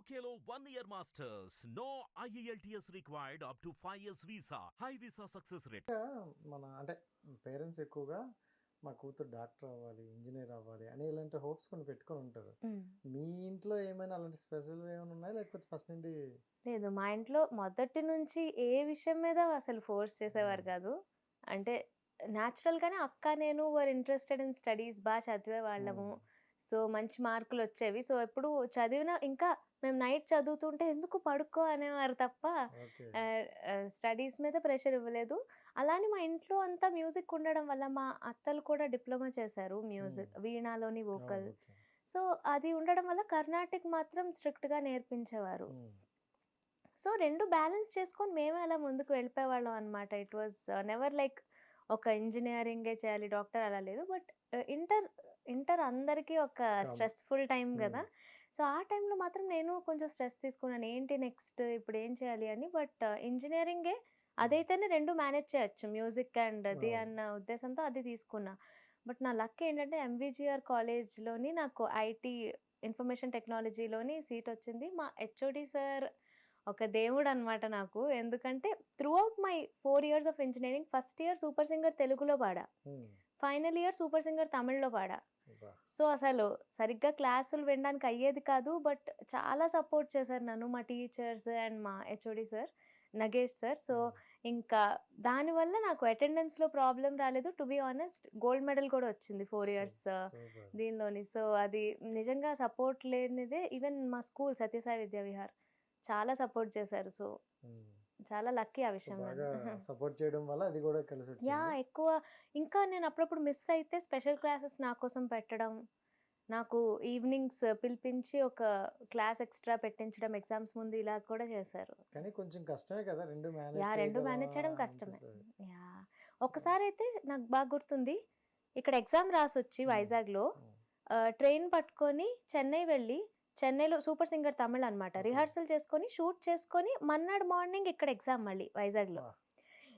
One year masters. No E IELTS required up to 5 years visa. High visa success rate. మన అంటే parents ఎక్కువగా మా కూతురు doctor అవ్వాలి ఇంజనీర్ అవ్వాలి అని ఇలాంటి హోప్స్ కొన్ని పెట్టుకొని ఉంటారు. మీ ఇంట్లో ఏమైనా అలాంటి స్పెషల్ ఏమైనా ఉన్నాయా? లేకపోతే ఫస్ట్ నుండి లేదు మా ఇంట్లో మొదటి నుంచి ఏ విషయం మీద అసలు ఫోర్స్ చేసేవారు కాదు. అంటే న్యాచురల్గానే అక్క నేను వర్ ఇంట్రెస్టెడ్ ఇన్ స్టడీస్ బాగా చదివే వాళ్ళము. సో మంచి మార్కులు వచ్చేవి. సో ఎప్పుడు చదివిన ఇంకా మేము నైట్ చదువుతుంటే ఎందుకు పడుకో అనేవారు తప్ప స్టడీస్ మీద ప్రెషర్ ఇవ్వలేదు. అలానే మా ఇంట్లో అంతా మ్యూజిక్ ఉండడం వల్ల మా అత్తలు కూడా డిప్లొమా చేశారు మ్యూజిక్ వీణాలోని వోకల్. సో అది ఉండడం వల్ల కర్ణాటిక్ మాత్రం స్ట్రిక్ట్గా నేర్పించేవారు. సో రెండు బ్యాలెన్స్ చేసుకొని మేమే అలా ముందుకు వెళ్ళిపోయేవాళ్ళం అనమాట ఇట్ వాజ్ నెవర్ లైక్ ఒక ఇంజనీరింగే చేయాలి డాక్టర్ అలా లేదు. బట్ ఇంటర్ ఇంటర్ అందరికీ ఒక స్ట్రెస్ఫుల్ టైం కదా. సో ఆ టైంలో మాత్రం నేను కొంచెం స్ట్రెస్ తీసుకున్నాను. ఏంటి నెక్స్ట్ ఇప్పుడు ఏం చేయాలి అని. బట్ ఇంజనీరింగే అదైతేనే రెండు మేనేజ్ చేయొచ్చు. మ్యూజిక్ అండ్ అది. అన్న ఉద్దేశంతో అది తీసుకున్నా. బట్ నా లక్ ఏంటంటే ఎంవిజిఆర్ కాలేజ్లోని నాకు ఐటీ ఇన్ఫర్మేషన్ టెక్నాలజీలోని సీట్ వచ్చింది. మా హెచ్ఓడి సార్ ఒక దేవుడు అనమాట నాకు. ఎందుకంటే throughout my four years of engineering first year super singer తెలుగులో పాడా. ఫైనల్ ఇయర్ సూపర్ సింగర్ తమిళ్ళో పాడా. సో అసలు సరిగ్గా క్లాసులు వినడానికి అయ్యేది కాదు బట్ చాలా సపోర్ట్ చేశారు నన్ను మా టీచర్స్ అండ్ మా HOD sir Nagesh sir. So ఇంకా దానివల్ల నాకు అటెండెన్స్లో ప్రాబ్లం రాలేదు. To be honest gold medal కూడా వచ్చింది ఫోర్ ఇయర్స్ దీనిలోని. సో అది నిజంగా సపోర్ట్ లేనిదే ఈవెన్ మా స్కూల్ సత్యసాయి విద్యా విహార్ చాలా సపోర్ట్ చేశారు. సో చాలా లక్కీ ఆ విషయం సపోర్ట్ చేయడం వల్ల అది కూడా కలిసి యా ఎక్కువ ఇంకా నేను అప్పుడప్పుడు మిస్ అయితే స్పెషల్ క్లాసెస్ నా కోసం పెట్టడం నాకు ఈవినింగ్స్ పిలిపించి ఒక క్లాస్ ఎక్స్ట్రా పెట్టించడం ఎగ్జామ్స్ ముందు ఇలా కూడా చేశారు. కానీ కొంచెం కష్టమే కదా రెండు యా రెండు మేనేజ్ చేయడం కష్టమే. యా ఒకసారి అయితే నాకు బాగా గుర్తుంది ఇక్కడ ఎగ్జామ్ రాసి వచ్చి వైజాగ్లో ట్రైన్ పట్టుకొని చెన్నై వెళ్ళి చెన్నైలో సూపర్ సింగర్ తమిళ్ అనమాట రిహార్సల్ చేసుకొని షూట్ చేసుకొని మన్నాడు మార్నింగ్ ఇక్కడ ఎగ్జామ్ మళ్ళీ వైజాగ్లో.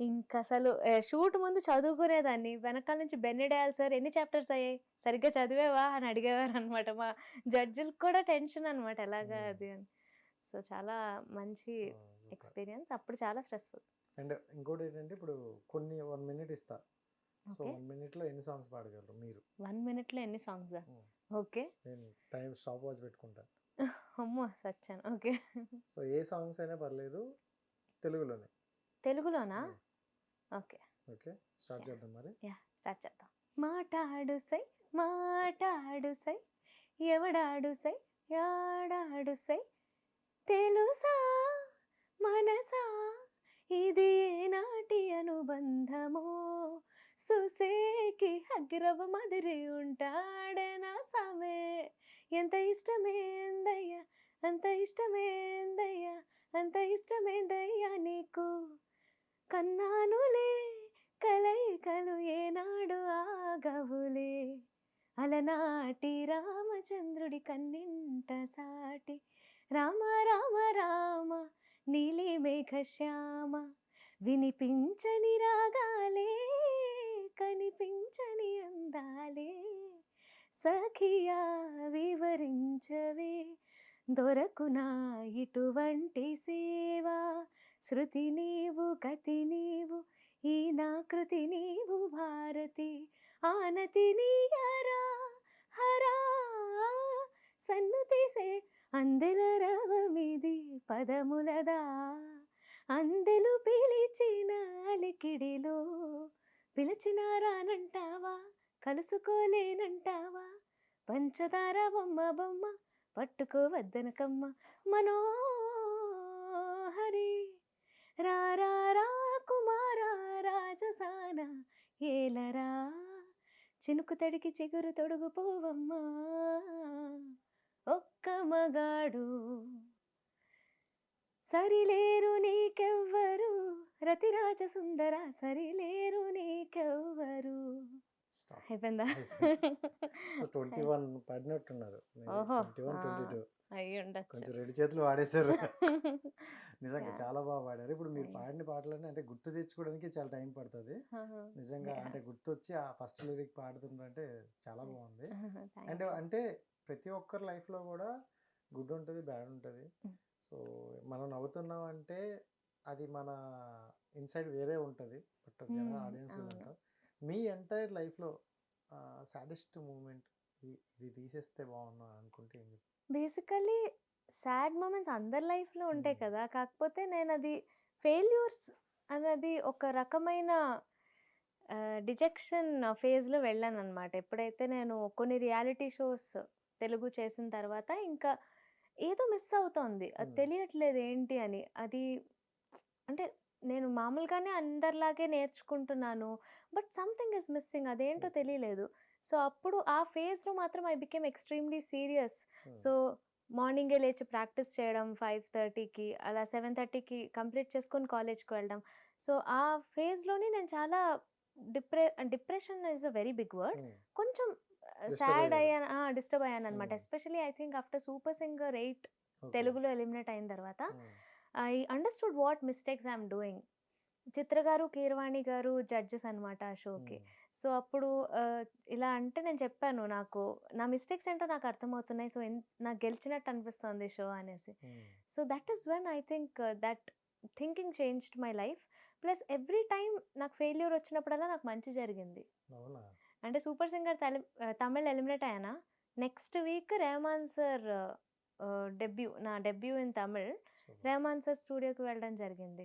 ఇంకా అసలు షూట్ ముందు చదువుకునేదాన్ని. వెనకాల నుంచి బెన్నెడేయాలి సార్ ఎన్ని చాప్టర్స్ అయ్యాయి? సరిగ్గా చదివేవా? అని అడిగేవారు అనమాట మా జడ్జిలకు కూడా టెన్షన్ అనమాట ఎలాగా అది అని. సో చాలా మంచి ఎక్స్పీరియన్స్. అప్పుడు చాలా స్ట్రెస్ఫుల్. అండ్ ఇంకోటి ఏంటంటే ఇప్పుడు కొన్ని వన్ మినిట్ ఇస్తా. సో వన్ మినిట్లో ఎన్ని సాంగ్స్ పాడగలరు మీరు? వన్ మినిట్లో ఎన్ని సాంగ్స్. ఓకే. నేను టైం స్టాప్ వాచ్ పెట్టుకుంటాను అమ్మో సచ్చాను. ఓకే. సో ఏ సాంగ్స్ అయినా పర్లేదు తెలుగులోనే. తెలుగులోనా. ఓకే. ఓకే. స్టార్ట్ చేద్దాం మరి. యా స్టార్ట్ చేద్దాం. మాటాడు సై మాటాడు సై ఎవడాడు సై యాడాడు సై తెలుసా మనసా ఇది ఏనాటి అనుబంధమో సుసేకి అగ్రవ మదిరి ఉంటాడనా సామే. ఎంత ఇష్టమేందయ్యా అంత ఇష్టమేందయ్యా అంత ఇష్టమేందయ్యా నీకు? కన్నానులే కలయికలు ఏనాడు ఆగవులే. అలనాటి రామచంద్రుడి కన్నింట సాటి రామ రామ రామ నీలి మేఘ శ్యామ వినిపించని రాగాలే దొరకునా ఇటువంటి సేవా. శృతి నీవు గతి నీవు ఈ నా కృతి నీవు భారతి. ఆనతి నీయరా హరా సన్ను తీసే అందెల రవమిది పదములదా. అందెలు పిలిచిన అలికిడిలో పిలిచినారానంటావా? కలుసుకోలేనంటావా? పంచదార బొమ్మ బొమ్మ పట్టుకోవద్దనకమ్మ. మనోహరి! రారా రా కుమారా రాజసాన ఏలరా! చినుకు తడికి చిగురు తొడుగు పోవమ్మా ఒక్క మగాడు. సరిలేరు నీకెవ్వరు. రతిరాజ సుందర సరిలేరు నీకెవ్వరు. అయిపోయిందా? So twenty one పడినట్టున్నారు. Twenty one twenty two. కొంచెం రెండు చేతులు వాడేశారు. నిజంగా చాలా బాగా పాడారు ఇప్పుడు మీరు పాడిన పాటలన్నీ అంటే గుర్తు తెచ్చుకోవడానికి చాలా టైం పడుతుంది. నిజంగా అంటే గుర్తొచ్చి ఆ ఫస్ట్ లిరిక్ పాడుతుంటే చాలా బాగుంది. అండ్ అంటే ప్రతి ఒక్కరి లైఫ్లో కూడా గుడ్ ఉంటుంది బ్యాడ్ ఉంటుంది. సో మనం నవ్వుతున్నాం అంటే అది మన ఇన్సైడ్ వేరే ఉంటుంది. బట్ జన ఆడియన్స్ అవును. మీ ఎంటైర్ లైఫ్లో సాడెస్ట్ మూమెంట్ ఇది తీసేస్తే బాగున్నా అనుకుంటే ఏం చెప్తారు బేసికల్లీ సాడ్ మూమెంట్స్ అందరి లైఫ్లో ఉంటాయి. కదా కాకపోతే నేను అది ఫెయిల్యూర్స్ అన్నది ఒక రకమైన డిజెక్షన్ ఫేజ్లో వెళ్ళాను అనమాట ఎప్పుడైతే నేను కొన్ని రియాలిటీ షోస్ తెలుగు చేసిన తర్వాత ఇంకా ఏదో మిస్ అవుతోంది అది. తెలియట్లేదు ఏంటి అని అది మామూలుగానే అందరిలాగే నేర్చుకుంటున్నాను. But something is missing. అదేంటో. తెలియలేదు సో అప్పుడు ఆ ఫేజ్లో మాత్రం I became extremely serious. So మార్నింగే లేచి ప్రాక్టీస్ చేయడం ఫైవ్ థర్టీకి అలా సెవెన్ థర్టీకి కంప్లీట్ చేసుకొని కాలేజ్కి వెళ్ళడం. సో ఆ ఫేజ్లోని నేను చాలా డిప్రె depression is a very big word. కొంచెం సాడ్. అయ్యాను. డిస్టర్బ్ అయ్యాను అనమాట. Especially I think after super singer eight తెలుగులో ఎలిమినేట్ అయిన తర్వాత. I understood what mistakes I'm doing. Chitra garu Keeravani garu judges అనమాట ఆ షోకి. సో అప్పుడు ఇలా అంటే నేను చెప్పాను నాకు నా మిస్టేక్స్ ఏంటో నాకు అర్థమవుతున్నాయి. సో నాకు గెలిచినట్టు అనిపిస్తుంది షో అనేసి. So that is when I think that thinking changed my life. Plus every time నాకు ఫెయిల్యూర్ వచ్చినప్పుడల్లా నాకు మంచి జరిగింది. అంటే super singer Tamil eliminate అయ్యానా? Next week Rahman sir debut నా debut in Tamil. Rahman sir స్టూడియోకి వెళ్ళడం జరిగింది.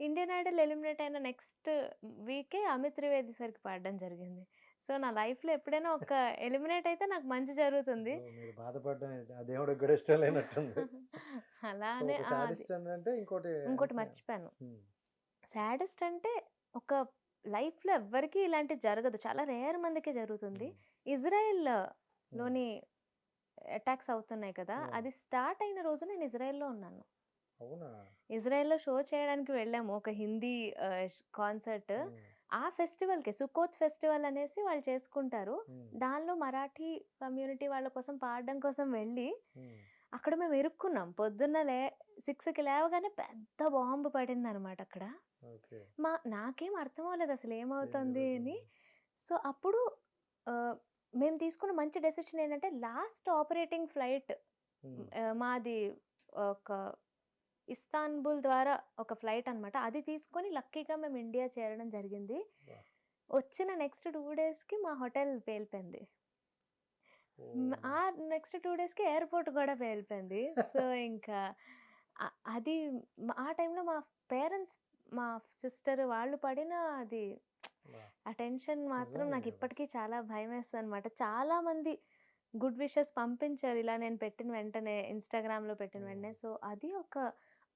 ఇండియన్ ఐడల్ ఎలిమినేట్ అయిన నెక్స్ట్ వీకే అమిత్ త్రివేది సార్కి పాడడం జరిగింది సో నా లైఫ్లో ఎప్పుడైనా ఒక ఎలిమినేట్ అయితే నాకు మంచి జరుగుతుంది బాధపడడం దేవుడికి కూడా ఇష్టం లేనట్టుంది అలానే ఇంకోటి ఇంకోటి మర్చిపోయాను. సాడెస్ట్ అంటే ఒక లైఫ్లో ఎవ్వరికీ ఇలాంటిది జరగదు చాలా రేర్ మందికి జరుగుతుంది Hmm. Israel Hmm. లోని అటాక్స్ అవుతున్నాయి కదా. అది స్టార్ట్ అయిన రోజు నేను ఇజ్రాయెల్లో ఉన్నాను ఇజ్రాయెల్లో షో చేయడానికి వెళ్ళాము ఒక హిందీ కాన్సర్ట్. ఆ ఫెస్టివల్కి సుకోత్ ఫెస్టివల్ అనేసి వాళ్ళు చేసుకుంటారు. దానిలో మరాఠీ కమ్యూనిటీ వాళ్ళ కోసం పాడడం కోసం వెళ్ళి. అక్కడ మేము ఇరుక్కున్నాం పొద్దున్న లే సిక్స్కి లేవగానే పెద్ద బాంబు పడింది అనమాట అక్కడ. మా నాకేం అర్థం అవ్వలేదు అసలు ఏమవుతుంది అని? సో అప్పుడు మేము తీసుకున్న మంచి డెసిషన్ ఏంటంటే లాస్ట్ ఆపరేటింగ్ ఫ్లైట్. మాది ఒక ఇస్తాన్బుల్ ద్వారా ఒక ఫ్లైట్ అన్నమాట అది తీసుకొని లక్కీగా మేము ఇండియా చేరడం జరిగింది. వచ్చిన నెక్స్ట్ టూ డేస్కి మా హోటల్ పేలిపోయింది. ఆ నెక్స్ట్ టూ డేస్కి ఎయిర్పోర్ట్ కూడా పేలిపోయింది సో ఇంకా అది ఆ టైంలో మా పేరెంట్స్ మా సిస్టర్ వాళ్ళు పడిన అది. ఆ టెన్షన్ మాత్రం నాకు. ఇప్పటికీ చాలా భయం వేస్తుంది అనమాట చాలా మంది గుడ్ విషెస్ పంపించారు ఇలా నేను పెట్టిన వెంటనే ఇన్స్టాగ్రామ్లో పెట్టిన వెంటనే సో అది ఒక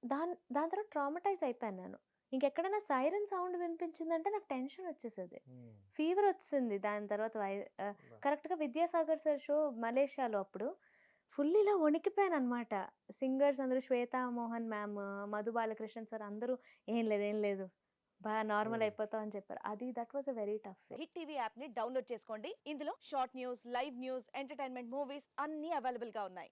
దాని దాని తర్వాత ట్రామటైజ్ అయిపోయాను నేను. ఇంకెక్కడైనా సైరన్ సౌండ్ వినిపించిందంటే నాకు టెన్షన్ వచ్చేసేది. ఫీవర్ వచ్చింది దాని తర్వాత వై. కరెక్ట్గా విద్యాసాగర్ సార్ షో మలేషియాలో అప్పుడు ఫుల్ ఇలా వణికిపోయాను అనమాట సింగర్స్ అందరూ శ్వేతా మోహన్ మ్యామ్ మధు బాలకృష్ణన్ సార్ అందరూ ఏం లేదు ఏం లేదు. బాగా నార్మల్. అయిపోతాం అని చెప్పారు. అది that was a very tough Hit TV యాప్ని డౌన్లోడ్ చేసుకోండి. ఇందులో short news live news entertainment movies అన్ని అవైలబుల్గా ఉన్నాయి.